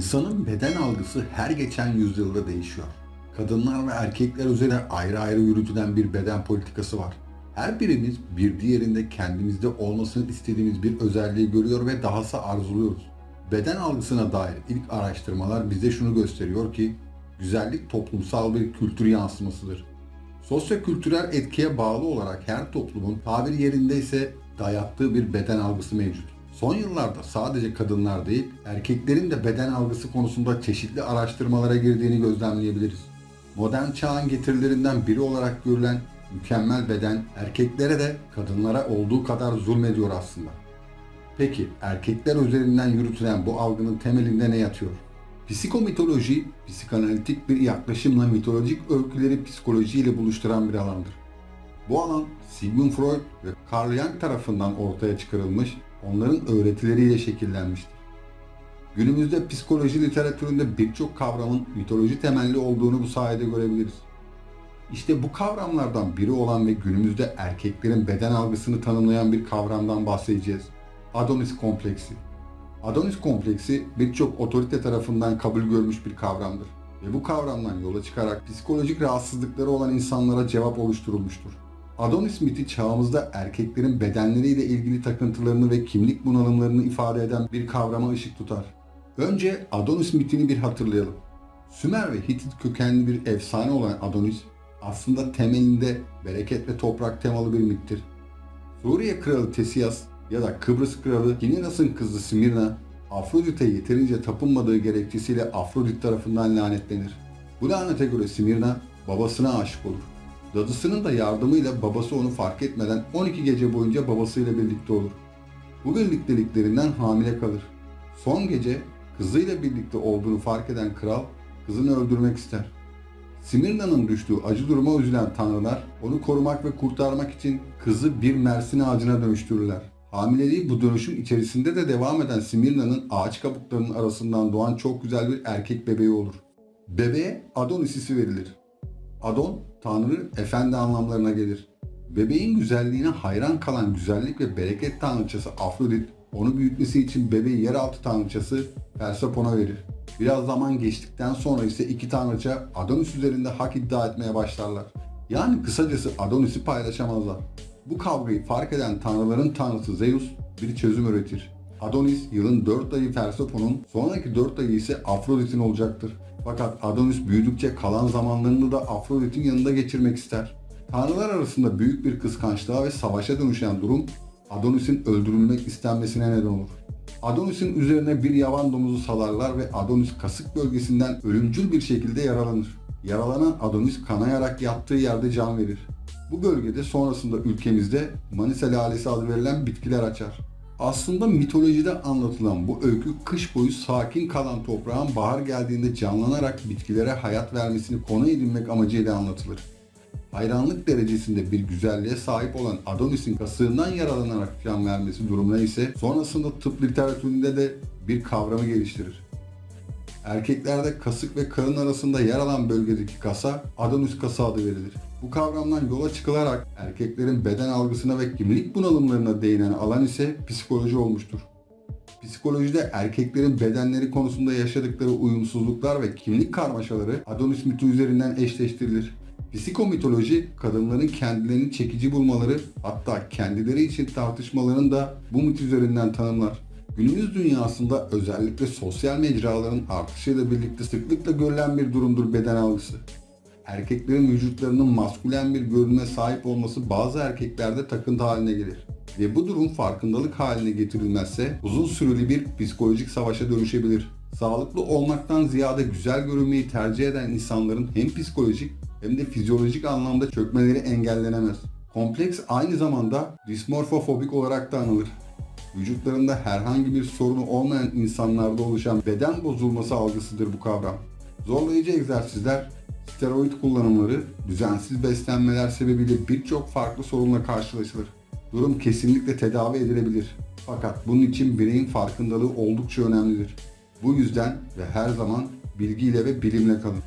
İnsanın beden algısı her geçen yüzyılda değişiyor. Kadınlar ve erkekler üzerine ayrı ayrı yürütülen bir beden politikası var. Her birimiz bir diğerinde kendimizde olmasını istediğimiz bir özelliği görüyor ve dahası arzuluyoruz. Beden algısına dair ilk araştırmalar bize şunu gösteriyor ki güzellik toplumsal bir kültür yansımasıdır. Sosyo-kültürel etkiye bağlı olarak her toplumun tabir yerindeyse dayattığı bir beden algısı mevcut. Son yıllarda sadece kadınlar değil, erkeklerin de beden algısı konusunda çeşitli araştırmalara girdiğini gözlemleyebiliriz. Modern çağın getirilerinden biri olarak görülen mükemmel beden erkeklere de kadınlara olduğu kadar zulmediyor aslında. Peki erkekler üzerinden yürütülen bu algının temelinde ne yatıyor? Psikomitoloji, psikanalitik bir yaklaşımla mitolojik öyküleri psikolojiyle buluşturan bir alandır. Bu alan Sigmund Freud ve Carl Jung tarafından ortaya çıkarılmış, onların öğretileriyle şekillenmiştir. Günümüzde psikoloji literatüründe birçok kavramın mitoloji temelli olduğunu bu sayede görebiliriz. İşte bu kavramlardan biri olan ve günümüzde erkeklerin beden algısını tanımlayan bir kavramdan bahsedeceğiz. Adonis kompleksi. Adonis kompleksi birçok otorite tarafından kabul görmüş bir kavramdır ve bu kavramdan yola çıkarak psikolojik rahatsızlıkları olan insanlara cevap oluşturulmuştur. Adonis miti çağımızda erkeklerin bedenleriyle ilgili takıntılarını ve kimlik bunalımlarını ifade eden bir kavrama ışık tutar. Önce Adonis mitini bir hatırlayalım. Sümer ve Hitit kökenli bir efsane olan Adonis aslında temelinde bereket ve toprak temalı bir mittir. Suriye kralı Tesias ya da Kıbrıs kralı Kininas'ın kızı Simirna, Afrodit'e yeterince tapınmadığı gerekçesiyle Afrodit tarafından lanetlenir. Bu lanete göre Simirna babasına aşık olur. Dadısının da yardımıyla babası onu fark etmeden 12 gece boyunca babasıyla birlikte olur. Bu birlikteliklerinden hamile kalır. Son gece kızıyla birlikte olduğunu fark eden kral kızını öldürmek ister. Simirna'nın düştüğü acı duruma üzülen tanrılar onu korumak ve kurtarmak için kızı bir mersin ağacına dönüştürürler. Hamileliği bu dönüşüm içerisinde de devam eden Simirna'nın ağaç kabuklarının arasından doğan çok güzel bir erkek bebeği olur. Bebeğe Adonis ismi verilir. Adon, Tanrı, Efendi anlamlarına gelir. Bebeğin güzelliğine hayran kalan güzellik ve bereket tanrıçası Afrodit, onu büyütmesi için bebeği yeraltı tanrıçası Persepona verir. Biraz zaman geçtikten sonra ise iki tanrıça Adonis üzerinde hak iddia etmeye başlarlar. Yani kısacası Adonis'i paylaşamazlar. Bu kavgayı fark eden tanrıların tanrısı Zeus bir çözüm üretir. Adonis yılın 4 ayı Persefon'un, sonraki 4 ayı ise Afrodit'in olacaktır. Fakat Adonis büyüdükçe kalan zamanlarını da Afrodit'in yanında geçirmek ister. Tanrılar arasında büyük bir kıskançlığa ve savaşa dönüşen durum Adonis'in öldürülmek istenmesine neden olur. Adonis'in üzerine bir yavan domuzu salarlar ve Adonis kasık bölgesinden ölümcül bir şekilde yaralanır. Yaralanan Adonis kanayarak yattığı yerde can verir. Bu bölgede sonrasında ülkemizde Manisa lalesi adı verilen bitkiler açar. Aslında mitolojide anlatılan bu öykü kış boyu sakin kalan toprağın bahar geldiğinde canlanarak bitkilere hayat vermesini konu edinmek amacıyla anlatılır. Hayranlık derecesinde bir güzelliğe sahip olan Adonis'in kasığından yaralanarak can vermesi durumuna ise sonrasında tıp literatüründe de bir kavramı geliştirir. Erkeklerde kasık ve karın arasında yer alan bölgedeki kasa Adonis kası adı verilir. Bu kavramdan yola çıkılarak erkeklerin beden algısına ve kimlik bunalımlarına değinen alan ise psikoloji olmuştur. Psikolojide erkeklerin bedenleri konusunda yaşadıkları uyumsuzluklar ve kimlik karmaşaları Adonis miti üzerinden eşleştirilir. Psikomitoloji, kadınların kendilerini çekici bulmaları, hatta kendileri için tartışmalarını da bu mit üzerinden tanımlar. Günümüz dünyasında özellikle sosyal mecraların artışıyla birlikte sıklıkla görülen bir durumdur beden algısı. Erkeklerin vücutlarının maskülen bir görünüme sahip olması bazı erkeklerde takıntı haline gelir. Ve bu durum farkındalık haline getirilmezse uzun süreli bir psikolojik savaşa dönüşebilir. Sağlıklı olmaktan ziyade güzel görünmeyi tercih eden insanların hem psikolojik hem de fizyolojik anlamda çökmeleri engellenemez. Kompleks aynı zamanda dismorfofobik olarak da anılır. Vücutlarında herhangi bir sorunu olmayan insanlarda oluşan beden bozulması algısıdır bu kavram. Zorlayıcı egzersizler, steroid kullanımları, düzensiz beslenmeler sebebiyle birçok farklı sorunla karşılaşılır. Durum kesinlikle tedavi edilebilir. Fakat bunun için bireyin farkındalığı oldukça önemlidir. Bu yüzden ve her zaman bilgiyle ve bilimle kalın.